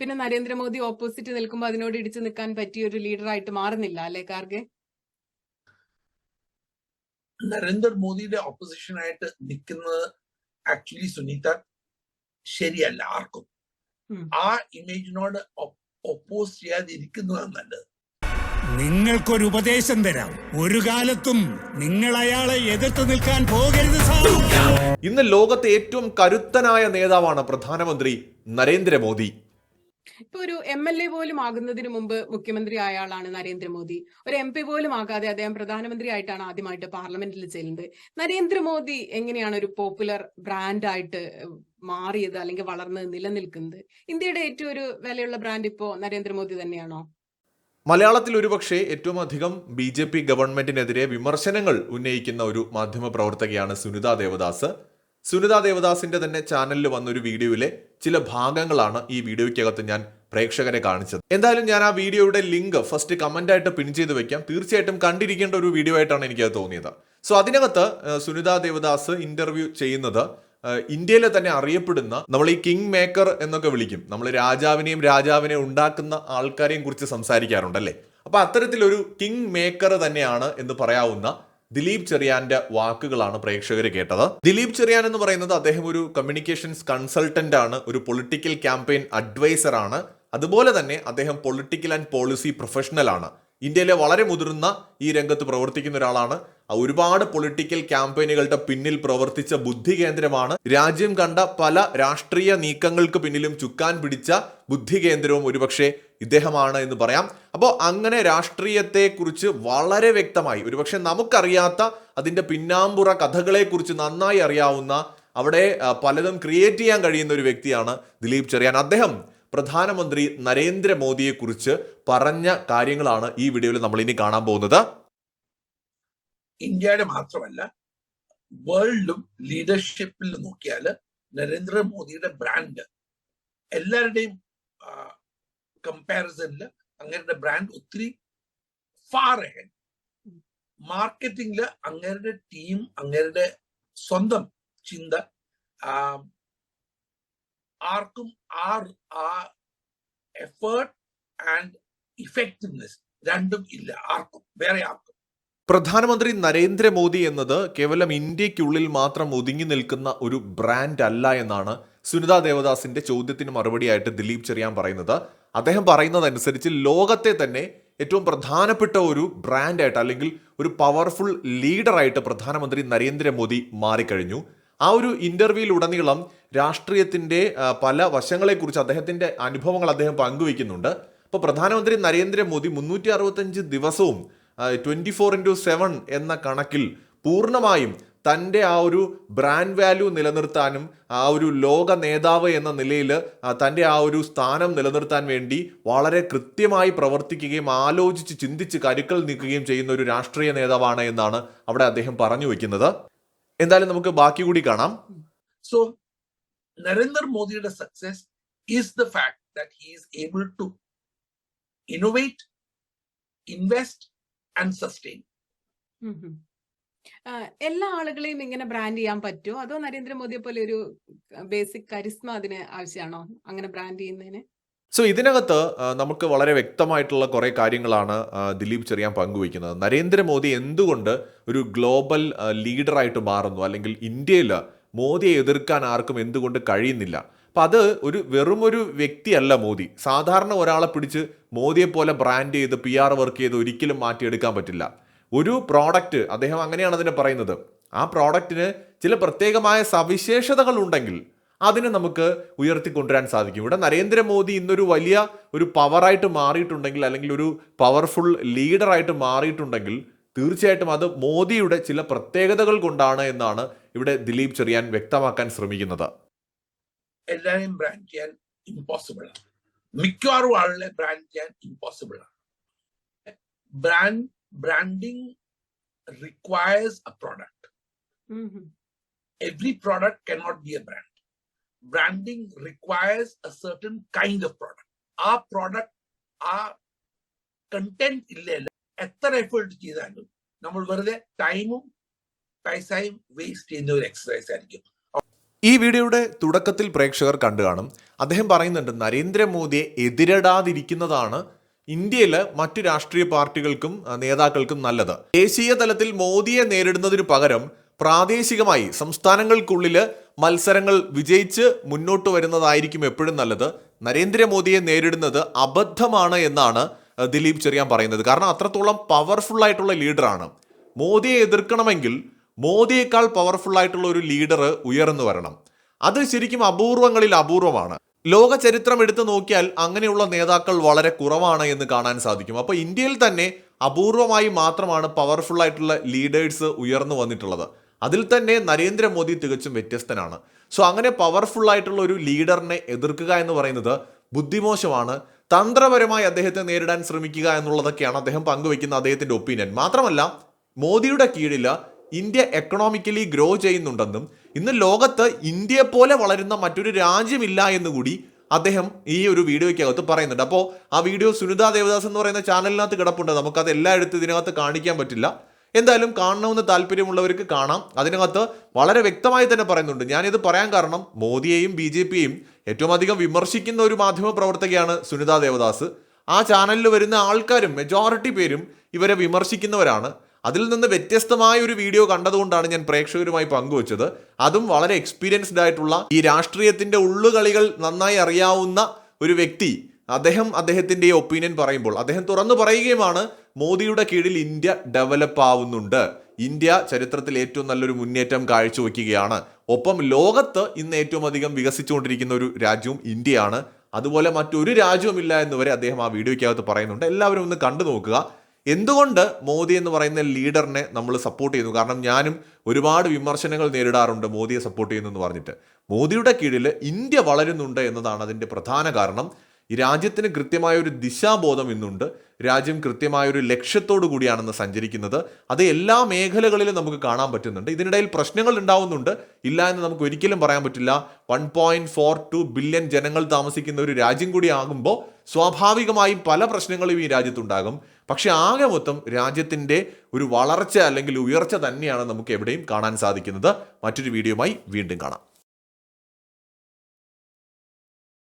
പിന്നെ നരേന്ദ്രമോദി ഓപ്പോസിറ്റ് നിൽക്കുമ്പോൾ അതിനോട് ഇടിച്ചു നിൽക്കാൻ പറ്റിയ ഒരു ലീഡർ ആയിട്ട് മാറുന്നില്ല അല്ലെ കാർഗെ? നരേന്ദ്രമോദിയുടെ ഓപ്പോസിഷൻ ആയിട്ട് നിൽക്കുന്നത് ആക്ച്വലി സുനീത ശരിയല്ല ആർക്കും. ആ ഇമേജിനോട് ഒപ്പോസ് ചെയ്യാതിരിക്കുന്നതാണ് നല്ലത്. നിങ്ങൾക്കൊരു ഉപദേശം തരാം. ഒരു കാലത്തും നിങ്ങൾ അയാളെ എതിർത്ത് നിൽക്കാൻ പോകരുത് ഇന്ന് ലോകത്തെ ഏറ്റവും കരുത്തനായ നേതാവാണ് പ്രധാനമന്ത്രി നരേന്ദ്രമോദി. ഇപ്പൊ ഒരു എം എൽ എ പോലും ആകുന്നതിന് മുമ്പ് മുഖ്യമന്ത്രി ആയ ആളാണ് നരേന്ദ്രമോദി. ഒരു എം പി പോലും ആകാതെ അദ്ദേഹം പ്രധാനമന്ത്രി ആയിട്ടാണ് ആദ്യമായിട്ട് പാർലമെന്റിൽ ചെല്ലുന്നത്. നരേന്ദ്രമോദി എങ്ങനെയാണ് ഒരു പോപ്പുലർ ബ്രാൻഡായിട്ട് മാറിയത് അല്ലെങ്കിൽ വളർന്ന് നിലനിൽക്കുന്നത്? ഇന്ത്യയുടെ ഏറ്റവും ഒരു വിലയുള്ള ബ്രാൻഡ് ഇപ്പോ നരേന്ദ്രമോദി തന്നെയാണോ? മലയാളത്തിൽ ഒരുപക്ഷെ ഏറ്റവും അധികം ബി ജെ പി ഗവൺമെന്റിനെതിരെ വിമർശനങ്ങൾ ഉന്നയിക്കുന്ന ഒരു മാധ്യമ പ്രവർത്തകയാണ് സുനിത ദേവദാസ്. സുനിത ദേവദാസിന്റെ തന്നെ ചാനലിൽ വന്ന ഒരു വീഡിയോയിലെ ചില ഭാഗങ്ങളാണ് ഈ വീഡിയോയ്ക്കകത്ത് ഞാൻ പ്രേക്ഷകരെ കാണിച്ചത്. എന്തായാലും ഞാൻ ആ വീഡിയോയുടെ ലിങ്ക് ഫസ്റ്റ് കമന്റ് ആയിട്ട് പിൻ ചെയ്ത് വെക്കാം. തീർച്ചയായിട്ടും കണ്ടിരിക്കേണ്ട ഒരു വീഡിയോ ആയിട്ടാണ് എനിക്കത് തോന്നിയത്. സോ അതിനകത്ത് സുനിത ദേവദാസ് ഇന്റർവ്യൂ ചെയ്യുന്നത് ഇന്ത്യയിലെ തന്നെ അറിയപ്പെടുന്ന നമ്മൾ ഈ കിങ് മേക്കർ എന്നൊക്കെ വിളിക്കും. നമ്മൾ രാജാവിനെയും രാജാവിനെ ഉണ്ടാക്കുന്ന ആൾക്കാരെയും കുറിച്ച് സംസാരിക്കാറുണ്ടല്ലേ? അപ്പൊ അത്തരത്തിലൊരു കിങ് മേക്കർ തന്നെയാണ് എന്ന് പറയാവുന്ന ദിലീപ് ചെറിയാന്റെ വാക്കുകളാണ് പ്രേക്ഷകർ കേട്ടത്. ദിലീപ് ചെറിയാൻ എന്ന് പറയുന്നത് അദ്ദേഹം ഒരു കമ്മ്യൂണിക്കേഷൻസ് കൺസൾട്ടന്റ് ആണ് ഒരു പൊളിറ്റിക്കൽ ക്യാമ്പയിൻ അഡ്വൈസർ ആണ്. അതുപോലെ തന്നെ അദ്ദേഹം പൊളിറ്റിക്കൽ ആൻഡ് പോളിസി പ്രൊഫഷണൽ ആണ്. ഇന്ത്യയിലെ വളരെ മുതിർന്ന ഈ രംഗത്ത് പ്രവർത്തിക്കുന്ന ഒരാളാണ്. ഒരുപാട് പൊളിറ്റിക്കൽ ക്യാമ്പയിനുകളുടെ പിന്നിൽ പ്രവർത്തിച്ച ബുദ്ധി കേന്ദ്രമാണ്. രാജ്യം കണ്ട പല രാഷ്ട്രീയ നീക്കങ്ങൾക്ക് പിന്നിലും ചുക്കാൻ പിടിച്ച ബുദ്ധി കേന്ദ്രവും ഒരുപക്ഷെ ഇദ്ദേഹമാണ് എന്ന് പറയാം. അപ്പോൾ അങ്ങനെ രാഷ്ട്രീയത്തെ കുറിച്ച് വളരെ വ്യക്തമായി ഒരുപക്ഷെ നമുക്കറിയാത്ത അതിന്റെ പിന്നാമ്പുറ കഥകളെക്കുറിച്ച് നന്നായി അറിയാവുന്ന അവിടെ പലതും ക്രിയേറ്റ് ചെയ്യാൻ കഴിയുന്ന ഒരു വ്യക്തിയാണ് ദിലീപ് ചെറിയാൻ. അദ്ദേഹം പ്രധാനമന്ത്രി നരേന്ദ്രമോദിയെക്കുറിച്ച് പറഞ്ഞ കാര്യങ്ങളാണ് ഈ വീഡിയോയിൽ നമ്മൾ ഇനി കാണാൻ പോകുന്നത്. ഇന്ത്യയുടെ മാത്രമല്ല വേൾഡും ലീഡർഷിപ്പിൽ നോക്കിയാൽ നരേന്ദ്രമോദിയുടെ ബ്രാൻഡ് എല്ലാവരുടെയും കമ്പാരിസണിൽ അങ്ങേരുടെ ബ്രാൻഡ് ഒത്തിരി ഫാർ അഹെഡ് മാർക്കറ്റിംഗിൽ അങ്ങേരുടെ ടീം അങ്ങേരുടെ സ്വന്തം ചിന്ത ആർക്കും ആർ ആ എഫേർട്ട് ആൻഡ് ഇഫക്റ്റീവ്നെസ് രണ്ടും ഇല്ല. ആർക്കും വേറെ ആർക്കും. പ്രധാനമന്ത്രി നരേന്ദ്രമോദി എന്നത് കേവലം ഇന്ത്യക്കുള്ളിൽ മാത്രം ഒതുങ്ങി നിൽക്കുന്ന ഒരു ബ്രാൻഡ് അല്ല എന്നാണ് സുനിത ദേവദാസിന്റെ ചോദ്യത്തിന് മറുപടിയായിട്ട് ദിലീപ് ചെറിയാൻ പറയുന്നത്. അദ്ദേഹം പറയുന്നതനുസരിച്ച് ലോകത്തെ തന്നെ ഏറ്റവും പ്രധാനപ്പെട്ട ഒരു ബ്രാൻഡായിട്ട് അല്ലെങ്കിൽ ഒരു പവർഫുൾ ലീഡറായിട്ട് പ്രധാനമന്ത്രി നരേന്ദ്രമോദി മാറിക്കഴിഞ്ഞു. ആ ഒരു ഇന്റർവ്യൂവിലുടനീളം രാഷ്ട്രീയത്തിന്റെ പല വശങ്ങളെക്കുറിച്ച് അദ്ദേഹത്തിന്റെ അനുഭവങ്ങൾ അദ്ദേഹം പങ്കുവയ്ക്കുന്നുണ്ട്. അപ്പോൾ പ്രധാനമന്ത്രി നരേന്ദ്രമോദി മുന്നൂറ്റി അറുപത്തഞ്ച് ദിവസവും ട്വന്റി ഫോർ ഇന്റു സെവൻ എന്ന കണക്കിൽ പൂർണമായും തന്റെ ആ ഒരു ബ്രാൻഡ് വാല്യൂ നിലനിർത്താനും ആ ഒരു ലോക നേതാവ് എന്ന നിലയിൽ തന്റെ ആ ഒരു സ്ഥാനം നിലനിർത്താൻ വേണ്ടി വളരെ കൃത്യമായി പ്രവർത്തിക്കുകയും ആലോചിച്ച് ചിന്തിച്ച് കരുക്കൾ നീക്കുകയും ചെയ്യുന്ന ഒരു രാഷ്ട്രീയ നേതാവാണ് എന്നാണ് അവിടെ അദ്ദേഹം പറഞ്ഞു വെക്കുന്നത് എന്തായാലും നമുക്ക് ബാക്കി കൂടി കാണാം. സോ നരേന്ദ്ര മോദിയുടെ success is the fact that he is able to innovate invest and. ആ, എല്ലാ ആളുകളെയും ഇങ്ങനെ ബ്രാൻഡ് ചെയ്യാൻ പറ്റുമോ? അതോ നരേന്ദ്രമോദിയെ പോലെ ഒരു ബേസിക് കരിസ്മ അതിന് ആവശ്യമാണോ? അങ്ങനെ ബ്രാൻഡ് ചെയ്യുന്നതിന്? സോ ഇതിനകത്ത് നമുക്ക് വളരെ വ്യക്തമായിട്ടുള്ള കുറേ കാര്യങ്ങളാണ് ദിലീപ് ചെറിയാൻ പങ്കുവയ്ക്കുന്നത്. നരേന്ദ്രമോദി എന്തുകൊണ്ട് ഒരു ഗ്ലോബൽ ലീഡറായിട്ട് മാറുന്നു? അല്ലെങ്കിൽ ഇന്ത്യയിൽ മോദിയെ എതിർക്കാൻ ആർക്കും എന്തുകൊണ്ട് കഴിയുന്നില്ല? അപ്പം അത് ഒരു വെറുമൊരു വ്യക്തിയല്ല മോദി. സാധാരണ ഒരാളെ പിടിച്ച് മോദിയെ പോലെ ബ്രാൻഡ് ചെയ്ത് പി ആർ വർക്ക് ചെയ്ത് ഒരിക്കലും മാറ്റിയെടുക്കാൻ പറ്റില്ല. ഒരു പ്രോഡക്റ്റ് അദ്ദേഹം അങ്ങനെയാണ് അതിനെ പറയുന്നത്. ആ പ്രോഡക്റ്റിന് ചില പ്രത്യേകമായ സവിശേഷതകൾ ഉണ്ടെങ്കിൽ അതിനെ നമുക്ക് ഉയർത്തിക്കൊണ്ടുവരാൻ സാധിക്കും. ഇവിടെ നരേന്ദ്രമോദി ഇന്നൊരു വലിയ ഒരു പവറായിട്ട് മാറിയിട്ടുണ്ടെങ്കിൽ അല്ലെങ്കിൽ ഒരു പവർഫുൾ ലീഡറായിട്ട് മാറിയിട്ടുണ്ടെങ്കിൽ തീർച്ചയായിട്ടും അത് മോദിയുടെ ചില പ്രത്യേകതകൾ കൊണ്ടാണ് എന്നാണ് ഇവിടെ ദിലീപ് ചെറിയാൻ വ്യക്തമാക്കാൻ ശ്രമിക്കുന്നത്. എല്ലാവരെയും ബ്രാൻഡ് ചെയ്യാൻ ഇമ്പോസിബിൾ ആണ്. മിക്കവാറും ആളുകളെ ബ്രാൻഡ് ചെയ്യാൻ ഇമ്പോസിബിൾ ആണ്. Brand branding requires a product every product cannot be a brand. Branding requires a certain kind of product. ആ പ്രോഡക്റ്റ് ആ കണ്ടന്റ് ഇല്ലല്ല. എത്ര എഫേർട്ട് ചെയ്താലും നമ്മൾ വെറുതെ ടൈമും പൈസയും വേസ്റ്റ് ചെയ്യുന്ന ഒരു എക്സസൈസ് ആയിരിക്കും. ഈ വീഡിയോയുടെ തുടക്കത്തിൽ പ്രേക്ഷകർ കണ്ടു കാണും. അദ്ദേഹം പറയുന്നുണ്ട് നരേന്ദ്രമോദിയെ എതിരിടാതിരിക്കുന്നതാണ് ഇന്ത്യയിലെ മറ്റു രാഷ്ട്രീയ പാർട്ടികൾക്കും നേതാക്കൾക്കും നല്ലത്. ദേശീയ തലത്തിൽ മോദിയെ നേരിടുന്നതിനു പകരം പ്രാദേശികമായി സംസ്ഥാനങ്ങൾക്കുള്ളിൽ മത്സരങ്ങൾ വിജയിച്ച് മുന്നോട്ട് വരുന്നതായിരിക്കും എപ്പോഴും നല്ലത്. നരേന്ദ്രമോദിയെ നേരിടുന്നത് അബദ്ധമാണ് എന്നാണ് ദിലീപ് ചെറിയാൻ പറയുന്നത്. കാരണം അത്രത്തോളം പവർഫുൾ ആയിട്ടുള്ള ലീഡറാണ് മോദിയെ എതിർക്കണമെങ്കിൽ മോദിയേക്കാൾ പവർഫുൾ ആയിട്ടുള്ള ഒരു ലീഡർ ഉയർന്നു വരണം. അത് ശരിക്കും അപൂർവങ്ങളിൽ അപൂർവമാണ്. ലോക ചരിത്രം എടുത്തു നോക്കിയാൽ അങ്ങനെയുള്ള നേതാക്കൾ വളരെ കുറവാണ് എന്ന് കാണാൻ സാധിക്കും. അപ്പോൾ ഇന്ത്യയിൽ തന്നെ അപൂർവമായി മാത്രമാണ് പവർഫുൾ ആയിട്ടുള്ള ലീഡേഴ്സ് ഉയർന്നു വന്നിട്ടുള്ളത്. അതിൽ തന്നെ നരേന്ദ്രമോദി തികച്ചും വ്യത്യസ്തനാണ്. സോ അങ്ങനെ പവർഫുൾ ആയിട്ടുള്ള ഒരു ലീഡറിനെ എതിർക്കുക എന്ന് പറയുന്നത് ബുദ്ധിമോശമാണ്. തന്ത്രപരമായി അദ്ദേഹത്തെ നേരിടാൻ ശ്രമിക്കുക എന്നുള്ളതൊക്കെയാണ് അദ്ദേഹം പങ്കുവെക്കുന്ന അദ്ദേഹത്തിന്റെ ഒപ്പീനിയൻ മാത്രമല്ല മോദിയുടെ കീഴിൽ ഇന്ത്യ എക്കണോമിക്കലി ഗ്രോ ചെയ്യുന്നുണ്ടെന്നും ഇന്ന് ലോകത്ത് ഇന്ത്യയെ പോലെ വളരുന്ന മറ്റൊരു രാജ്യമില്ല എന്നുകൂടി അദ്ദേഹം ഈ ഒരു വീഡിയോയ്ക്കകത്ത് പറയുന്നുണ്ട്. അപ്പോൾ ആ വീഡിയോ സുനിത ദേവദാസ് എന്ന് പറയുന്ന ചാനലിനകത്ത് കിടപ്പുണ്ട്. നമുക്കത് എല്ലായിടത്തും ഇതിനകത്ത് കാണിക്കാൻ പറ്റില്ല. എന്തായാലും കാണണമെന്ന് താല്പര്യമുള്ളവർക്ക് കാണാം. അതിനകത്ത് വളരെ വ്യക്തമായി തന്നെ പറയുന്നുണ്ട്. ഞാനിത് പറയാൻ കാരണം മോദിയെയും ബി ജെ പിയെയും ഏറ്റവും അധികം വിമർശിക്കുന്ന ഒരു മാധ്യമ പ്രവർത്തകയാണ് സുനിത ദേവദാസ്. ആ ചാനലിൽ വരുന്ന ആൾക്കാരും മെജോറിറ്റി പേരും ഇവരെ വിമർശിക്കുന്നവരാണ്. അതിൽ നിന്ന് വ്യത്യസ്തമായ ഒരു വീഡിയോ കണ്ടതുകൊണ്ടാണ് ഞാൻ പ്രേക്ഷകരുമായി പങ്കുവച്ചത്. അതും വളരെ എക്സ്പീരിയൻസ്ഡ് ആയിട്ടുള്ള ഈ രാഷ്ട്രീയത്തിന്റെ ഉള്ളുകളികൾ നന്നായി അറിയാവുന്ന ഒരു വ്യക്തി അദ്ദേഹം അദ്ദേഹത്തിന്റെ ഒപ്പീനിയൻ പറയുമ്പോൾ അദ്ദേഹം തുറന്നു പറയുകയുമാണ് മോദിയുടെ കീഴിൽ ഇന്ത്യ ഡെവലപ്പ് ആവുന്നുണ്ട്. ഇന്ത്യ ചരിത്രത്തിൽ ഏറ്റവും നല്ലൊരു മുന്നേറ്റം കാഴ്ചവെക്കുകയാണ്. ഒപ്പം ലോകത്ത് ഇന്ന് ഏറ്റവും അധികം വികസിച്ചുകൊണ്ടിരിക്കുന്ന ഒരു രാജ്യവും ഇന്ത്യയാണ്. അതുപോലെ മറ്റൊരു രാജ്യവുമില്ല എന്ന് വരെ അദ്ദേഹം ആ വീഡിയോയ്ക്കകത്ത് പറയുന്നുണ്ട്. എല്ലാവരും ഒന്ന് കണ്ടു നോക്കുക. എന്തുകൊണ്ട് മോദി എന്ന് പറയുന്ന ലീഡറിനെ നമ്മൾ സപ്പോർട്ട് ചെയ്യുന്നു? കാരണം ഞാനും ഒരുപാട് വിമർശനങ്ങൾ നേരിടാറുണ്ട് മോദിയെ സപ്പോർട്ട് ചെയ്യുന്നു എന്ന് പറഞ്ഞിട്ട്. മോദിയുടെ കീഴിൽ ഇന്ത്യ വളരുന്നുണ്ട് എന്നതാണ് അതിന്റെ പ്രധാന കാരണം. ഈ രാജ്യത്തിന് കൃത്യമായ ഒരു ദിശാബോധം ഇന്നുണ്ട്. രാജ്യം കൃത്യമായ ഒരു ലക്ഷ്യത്തോടു കൂടിയാണെന്ന് സഞ്ചരിക്കുന്നത്. അത് എല്ലാ മേഖലകളിലും നമുക്ക് കാണാൻ പറ്റുന്നുണ്ട്. ഇതിനിടയിൽ പ്രശ്നങ്ങൾ ഉണ്ടാവുന്നുണ്ട്. ഇല്ല എന്ന് നമുക്ക് ഒരിക്കലും പറയാൻ പറ്റില്ല. One point four two billion ജനങ്ങൾ താമസിക്കുന്ന ഒരു രാജ്യം കൂടി ആകുമ്പോൾ സ്വാഭാവികമായും പല പ്രശ്നങ്ങളും ഈ രാജ്യത്തുണ്ടാകും. പക്ഷെ ആകെ മൊത്തം രാജ്യത്തിന്റെ ഒരു വളർച്ച അല്ലെങ്കിൽ ഉയർച്ച തന്നെയാണ് നമുക്ക് എവിടെയും കാണാൻ സാധിക്കുന്നത്. മറ്റൊരു വീഡിയോയുമായി വീണ്ടും കാണാം.